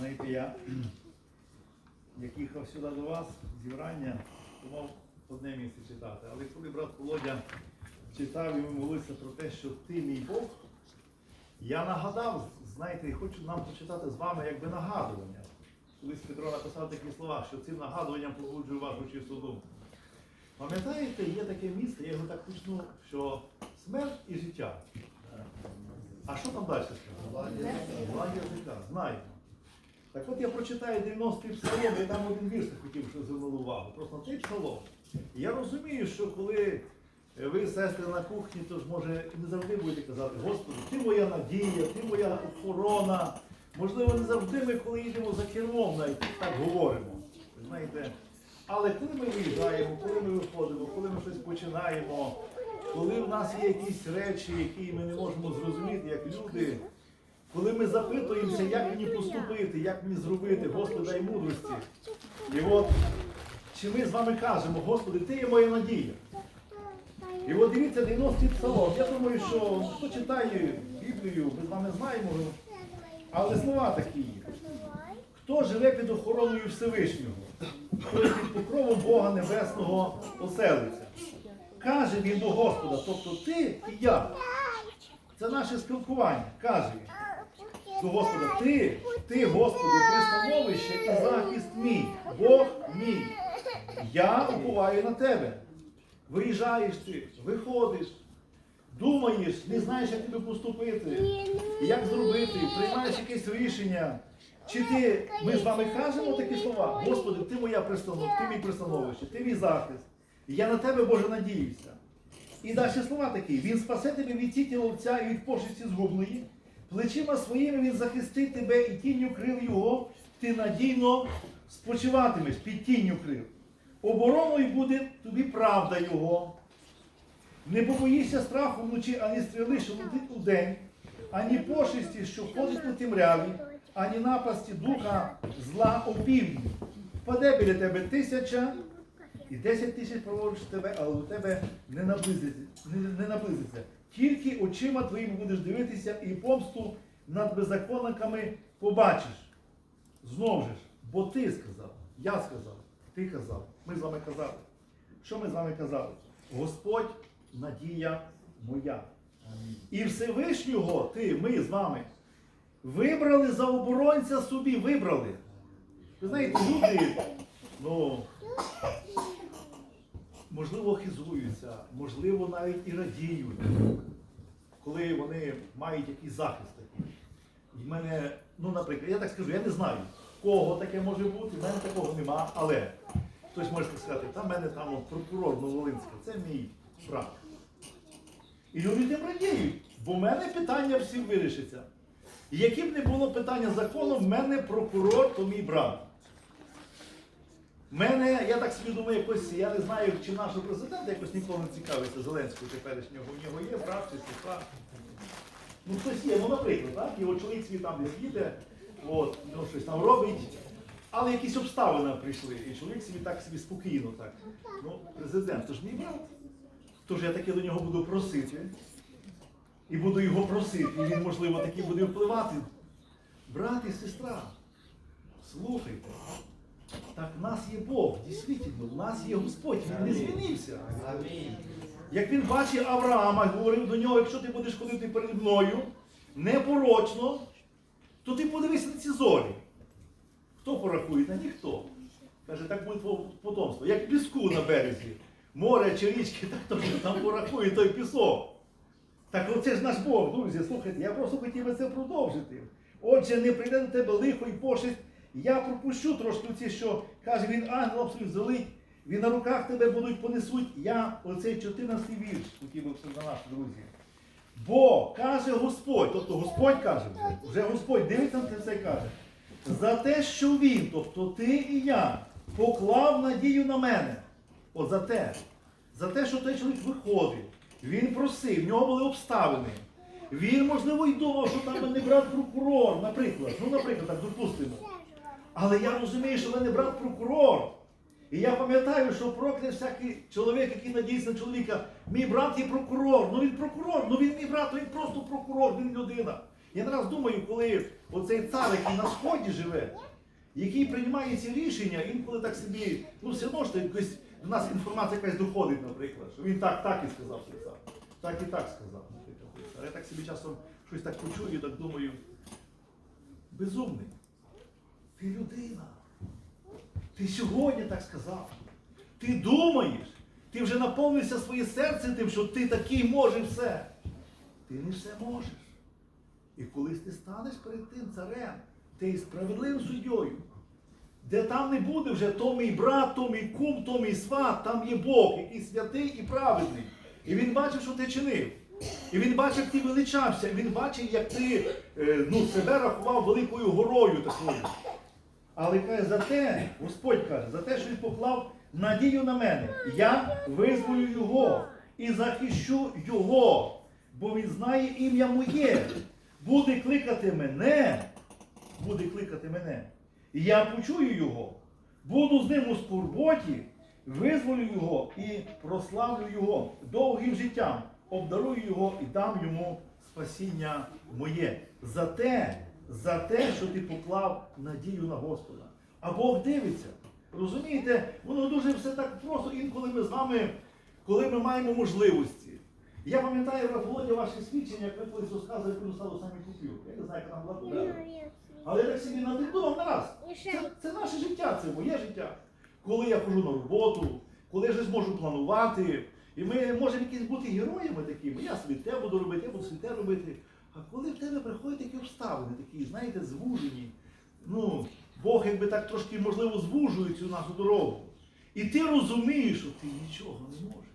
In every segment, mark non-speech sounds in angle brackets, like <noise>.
Знаєте, я <clears throat> як їхав сюди до вас, зібрання, думав одне місце читати. Але коли брат Володя читав і ми молилися про те, що ти мій Бог, я нагадав, знаєте, і хочу нам почитати з вами якби нагадування. Колись Петро написав такі слова, що цим нагадуванням побуджую вашу чисту думку. Пам'ятаєте, є таке місце, я його так почну, що смерть і життя. А що там далі? Два язика, знаємо. Так от я прочитаю 90-й псалом, я там один вірш хотів, щоб звернули увагу. Просто на цей псалом. Я розумію, що коли ви, сестри, на кухні, то ж може не завжди будете казати, Господи, ти моя надія, ти моя охорона. Можливо, не завжди ми, коли їдемо за кермом, навіть так говоримо. Знаєте, але коли ми виїжджаємо, коли ми виходимо, коли ми щось починаємо, коли в нас є якісь речі, які ми не можемо зрозуміти, як люди, коли ми запитуємося, як мені поступити, як мені зробити, Господи, дай мудрості. І от, чи ми з вами кажемо, Господи, Ти є моя надія. І от дивіться 90-й псалом. Я думаю, що хто читає Біблію, ми з вами знаємо, але слова такі. Хто живе під охороною Всевишнього, хто під покровом Бога Небесного оселиться. Каже він до Господа, тобто ти і я. Це наше спілкування. Каже до Господа, ти, ти, Господи, пристановище і захист мій, Бог мій. Я уповаю на тебе. Виїжджаєш ти, виходиш, думаєш, не знаєш, як тобі поступити, як зробити, приймаєш якесь рішення. Чи ти, ми з вами кажемо такі слова? Господи, ти моя пристанов, ти мій пристановище, ти мій захист. Я на тебе, Боже, надіюся. І далі слова такі: Він спасе тебе від тіті ловця і від пошесті згубної, плечима своїми він захистить тебе і тінню крил його, ти надійно спочиватимеш під тінню крил. Обороною буде тобі правда його. Не побоїшся страху вночі, ані стріли, що летить удень, ані пошесті, що ходить у темряві, ані напасті духа зла опівдні. Впаде біля тебе тисяча, і десять тисяч праворуч тебе, але до тебе не наблизиться, не, не наблизиться. Тільки очима твоїми будеш дивитися і помсту над беззаконниками побачиш. Знову ж, бо ти сказав, я сказав, ти казав, ми з вами казали. Що ми з вами казали? Господь надія моя. І Всевишнього ти, ми з вами, вибрали за оборонця собі, вибрали. Ви знаєте, люди, ну, можливо, хизуються, можливо, навіть і радіють, коли вони мають якийсь захист такий. І в мене, ну, наприклад, я так скажу, я не знаю, кого таке може бути, в мене такого нема, але хтось може сказати, та в мене там прокурор Новолинський, це мій брат. І люди тим радіють, бо в мене питання всі вирішиться. І які б не було питання закону, в мене прокурор, то мій брат. Мене, я так собі думаю, якось, я не знаю, чи нашого президента якось ніколи не цікавиться Зеленського теперішнього. У нього є брат чи сестра. Ну, хтось є, ну, наприклад, так? Його чоловік свій там десь їде, от, ну, щось там робить. Але якісь обставини прийшли, і чоловік собі так собі спокійно так. Ну, президент, то ж мій брат. Тож я таки до нього буду просити. І буду його просити, і він, можливо, таки буде впливати. Брат і сестра, слухайте. Так в нас є Бог, дійсно, в нас є Господь, він не змінився. Як він бачить Авраама, говорив до нього, якщо ти будеш ходити перед мною непорочно, то ти подивися на ці зорі. Хто порахує? Та ніхто. Каже, так буде потомство. Як піску на березі. Море чи річки, так то там порахує той пісок. Так оце ж наш Бог, друзі, слухайте, я просто хотів би це продовжити. Отже, не прийде до тебе лихо і пошесть. Я пропущу трошки ці, що каже, він ангелом своїм залить, він на руках тебе будуть понесуть. Я оцей 14 вірш хотів би за наш, друзі. Бо каже Господь, тобто Господь каже вже, вже Господь дивиться на це і каже, за те, що він, тобто ти і я, поклав надію на мене. От за те, за те, що той чоловік виходив, він просив, в нього були обставини. Він, можливо, й думав, що там мене брат прокурор, наприклад. Ну, наприклад, так допустимо. Але я розумію, що в мене брат прокурор. І я пам'ятаю, що проклят всякий чоловік, який надіється на чоловіка, мій брат є прокурор. Ну він прокурор, ну він мій брат, він просто прокурор, він людина. Я не думаю, коли оцей цар, який на сході живе, який приймає ці рішення, інколи так собі, ну все одно ж якось до нас інформація якась доходить, наприклад, що він так, так і сказав цей цар. Так і так сказав, цей. Я так собі часом щось так почую, так думаю, безумний. Ти людина. Ти сьогодні так сказав. Ти думаєш, ти вже наповнився своє серце тим, що ти такий можеш все. Ти не все можеш. І колись ти станеш перед тим царем, ти справедливим суддєю, де там не буде вже то мій брат, то мій кум, то мій сват, там є Бог, який святий і праведний. І він бачив, що ти чинив. І він бачив, як ти величався, він бачив, як ти е, ну, себе рахував великою горою такою. Але каже, за те, Господь каже, за те, що він поклав надію на мене, я визволю його і захищу його, бо він знає ім'я моє. Буде кликати мене, буде кликати мене. І я почую його, буду з ним у скорботі, визволю його і прославлю його довгим життям, обдарую його і дам йому спасіння моє. За те, за те, що ти поклав надію на Господа. А Бог дивиться. Розумієте, воно дуже все так просто, інколи ми з вами, коли ми маємо можливості. Я пам'ятаю, брат Володя, ваше свідчення, як ви колись розказували, коли стало самі купюр. Я не знаю, як там була купюра. Але я так собі надумав на раз. Це, це наше життя, це моє життя. Коли я ходжу на роботу, коли я щось можу планувати. І ми можемо якісь бути героями такими. Я собі те буду робити, я буду собі те робити. А коли в тебе приходять такі обставини, такі, знаєте, звужені, ну, Бог якби так трошки, можливо, звужує цю нашу дорогу. І ти розумієш, що ти нічого не можеш.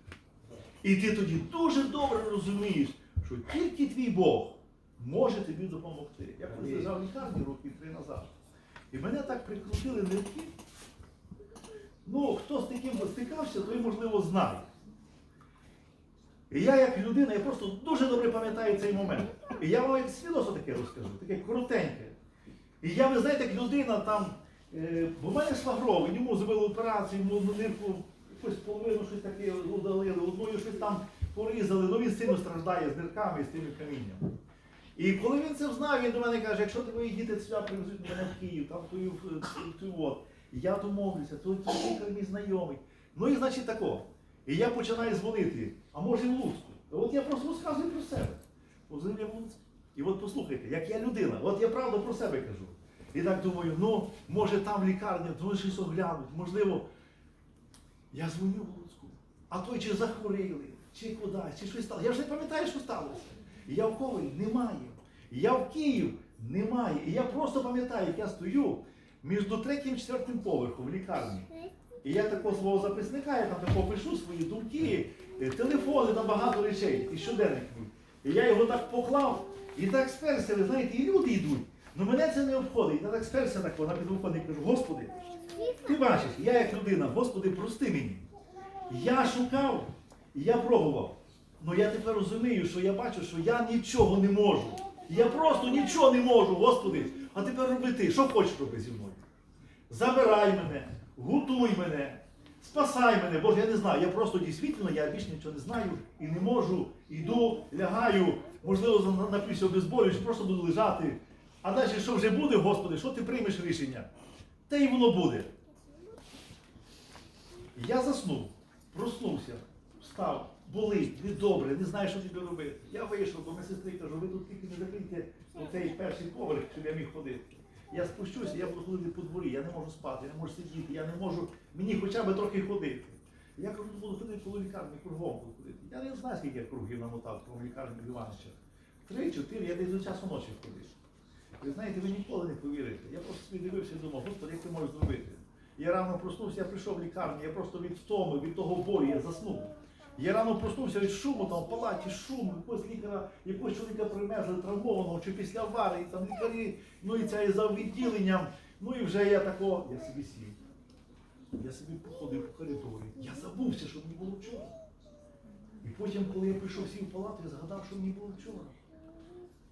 І ти тоді дуже добре розумієш, що тільки твій Бог може тобі допомогти. Я колись лежав в лікарні роки три назад. І мене так прикрутили нирки. Ну, хто з таким стикався, той, можливо, знає. І я, як людина, я просто дуже добре пам'ятаю цей момент. І я вам як свідоцтво таке розкажу, таке коротеньке. І я, ви знаєте, як людина там, е, бо в мене швагровий, йому зробили операцію, йому одну нирку, якусь половину щось таке удалили, одною щось там порізали, ну він сильно страждає з нирками і з тими камінням. І коли він це знав, він до мене каже, якщо твої діти сюди привезуть мене в Київ, там тую от, я домовлюся, то лікар мій знайомий. Ну і значить тако. І я починаю дзвонити, а може і в Луцьку. От я просто розказую про себе. Позвонив в Луцьк. І от послухайте, як я людина, от я правду про себе кажу. І так думаю, ну, може там лікарня, то щось оглянуть, можливо. Я дзвоню в Луцьку, а той чи захворіли, чи кудись, чи щось стало. Я вже не пам'ятаю, що сталося. І я в Ковалі немає. І я в Київ немає. І я просто пам'ятаю, як я стою між третім і четвертим поверхом в лікарні. І я такого свого записника, я там такого пишу свої думки, е, телефони, там багато речей, і щоденник. І я його так поклав, і так сперся, ви знаєте, і люди йдуть. Ну мене це не обходить. Я так сперся так на підвоходник кажу, Господи, ти бачиш, я як людина, Господи, прости мені. Я шукав, і я пробував. Ну я тепер розумію, що я бачу, що я нічого не можу. Я просто нічого не можу, Господи. А тепер роби ти, що хочеш роби зі мною. Забирай мене, готуй мене, спасай мене, Боже, я не знаю. Я просто дійсно, я більше нічого не знаю і не можу. Йду, лягаю, можливо, напився обезболюючи, просто буду лежати. А далі, що вже буде, Господи, що ти приймеш рішення? Те й воно буде. Я заснув, проснувся, встав, болить, не добре, не знаю, що тобі робити. Я вийшов, бо моя сестри кажу, ви тут тільки не закрийте оцей перший поверх, щоб я міг ходити. Я спущуся, я буду ходити по дворі, я не можу спати, я не можу сидіти, я не можу, мені хоча б трохи ходити. Я кажу, буду ходити коло лікарні, кругом буду ходити. Я не знаю, скільки я кругів намотав в лікарні в Івановича. Три-чотири, я десь до часу ночі ходив. Ви знаєте, ви ніколи не повірите. Я просто собі дивився і думав, Господи, як ти можеш зробити? Я рано проснувся, я прийшов в лікарню, я просто від втоми, від того болю, я заснув. Я рано проснувся від шуму, там в палаті шум, якогось лікаря, якогось чоловіка примерзли травмованого, чи після аварії, там лікарі, ну і це і за відділенням. Ну і вже я тако, я собі сів. Я собі походив по коридорі. Я забувся, що мені було вчора. І потім, коли я прийшов сів в палату, я згадав, що мені було вчора.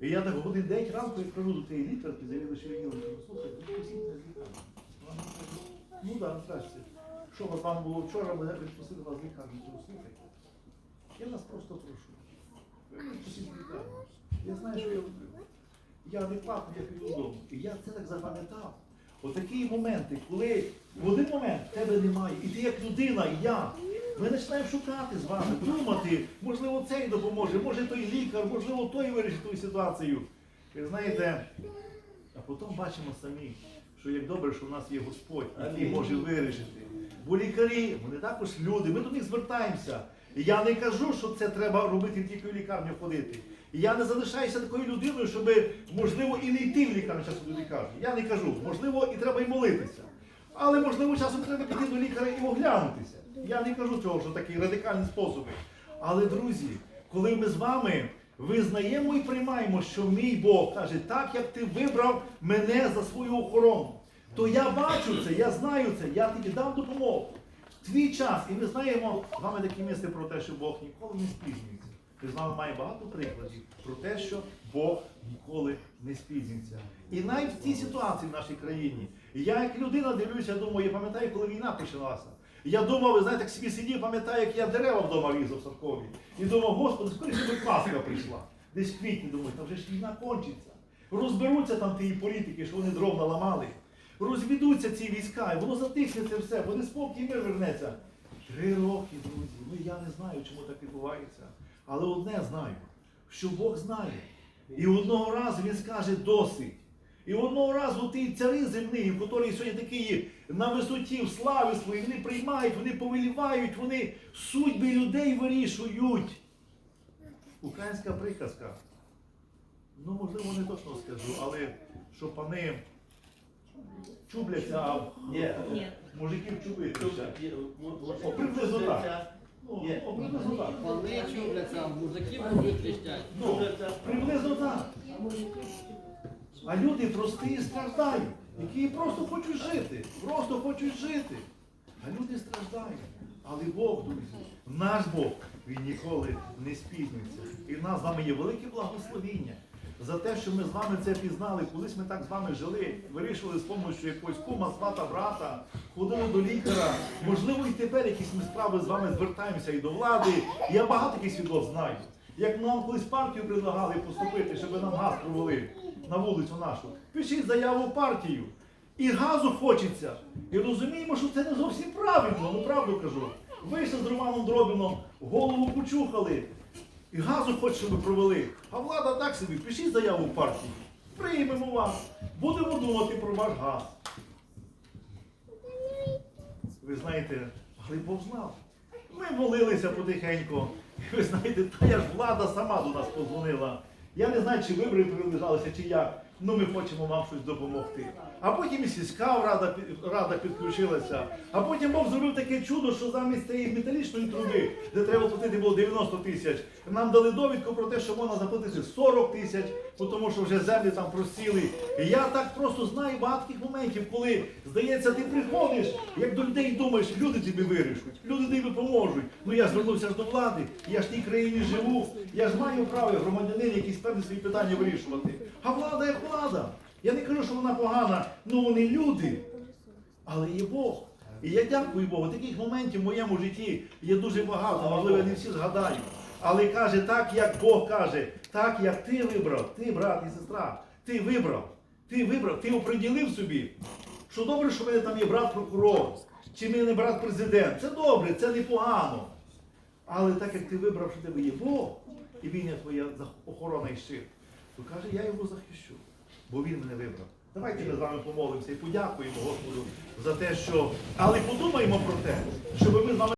І я так годин 9 ранку я кажу до тієї лікарки, завідувача відділення, кажу, слухайте, ну посіть з лікарні. Ну так, здрасте. Що вас було вчора, мене відпустили вас лікарні. Слухайте, я вас просто. Ви лікарні. Я знаю, що я я адекватно, я піду додому. І я це так запам'ятав. Отакі моменти, коли в один момент тебе немає, і ти як людина, і я. Ми починаємо шукати з вами, думати, можливо, цей допоможе, може той лікар, можливо, той вирішить ту ситуацію. І знаєте, а потім бачимо самі, що як добре, що в нас є Господь, який може вирішити. Бо лікарі, вони також люди, ми до них звертаємося. Я не кажу, що це треба робити тільки в лікарню ходити. Я не залишаюся такою людиною, щоб, можливо, і не йти в лікарню, часом люди кажуть. Я не кажу, можливо, і треба і молитися. Але можливо часом треба піти до лікаря і оглянутися. Я не кажу цього, що такі радикальні способи. Але, друзі, коли ми з вами визнаємо і приймаємо, що мій Бог каже, так як ти вибрав мене за свою охорону, то я бачу це, я знаю це, я тобі дам допомогу. Твій час, і ми знаємо з вами такі місце про те, що Бог ніколи не спізнюється. Ми з вами маємо багато прикладів про те, що Бог ніколи не спізнюється. І навіть в цій ситуації в нашій країні, я як людина дивлюся, думаю, я пам'ятаю, коли війна почалася. Я думав, ви знаєте, як собі сидів, пам'ятаю, як я дерева вдома різав садкові. І думав, Господи, скоріше би Пасха прийшла. Десь в квітні думаю, там вже ж війна кончиться. Розберуться там ті політики, що вони дров наламали. Розвідуться ці війська, і воно затихне це все, буде спокій мир вернеться. Три роки, друзі. Ну я не знаю, чому так відбувається. Але одне знаю, що Бог знає. І одного разу він скаже досить. І одного разу ті цари земні, які сьогодні такі на висоті в славі своїй, вони приймають, вони повелівають, вони судьби людей вирішують. Українська приказка. Ну, можливо, не точно скажу, але що пани чубляться, а Ні. Ні. мужиків чубити. О, приблизно так. Ну, Ні. о, приблизно так. Пани чубляться, мужики будуть тріщать. Ну, приблизно так. А люди прості і страждають, які просто хочуть жити, просто хочуть жити. А люди страждають. Але Бог, друзі, наш Бог, Він ніколи не спізнюється. І в нас з вами є велике благословіння за те, що ми з вами це пізнали. Колись ми так з вами жили, вирішували з допомогою якогось кума, свата, брата, ходили до лікаря. Можливо, і тепер якісь ми справи з вами звертаємося і до влади. Я багато таких свідоцтв знаю. Як нам колись партію предлагали поступити, щоб нам газ провели на вулицю нашу. Пишіть заяву партію. І газу хочеться. І розуміємо, що це не зовсім правильно, ну правду кажу. Вийшли з Романом Дробіном, голову почухали. І газу хочуть, щоб провели. А влада так собі, пишіть заяву в партії, Приймемо вас. Будемо думати про ваш газ. Ви знаєте, але Бог знав. Ми молилися потихеньку. І ви знаєте, та я ж влада сама до нас подзвонила. Я не знаю, чи вибори прилежалися, чи як. Ну ми хочемо вам щось допомогти. А потім і сільська рада, рада підключилася. А потім Бог зробив таке чудо, що замість цієї металічної труби, де треба платити було 90 тисяч, нам дали довідку про те, що можна заплатити 40 тисяч, тому що вже землі там просіли. І я так просто знаю багато моментів, коли здається, ти приходиш, як до людей думаєш, люди тобі вирішуть, люди тобі поможуть. Ну я звернувся до влади, я ж в тій країні живу, я ж маю право громадянин якісь певні свої питання вирішувати. А влада як влада. Я не кажу, що вона погана, ну вони люди. Але є Бог. І я дякую Богу. Таких моментів в моєму житті є дуже багато, можливо, не всі згадаю. Але каже, так як Бог каже, так як ти вибрав, ти, брат і сестра, ти вибрав, ти вибрав, ти оприділив собі, що добре, що в мене там є брат прокурор, чи мене брат президент. Це добре, це непогано. Але так як ти вибрав, що тебе є Бог, і він є твоя охорона і щит, то каже, я його захищу, бо він мене вибрав. Давайте ми з вами помолимося і подякуємо Господу за те, що. Але подумаємо про те, щоб ми з вами.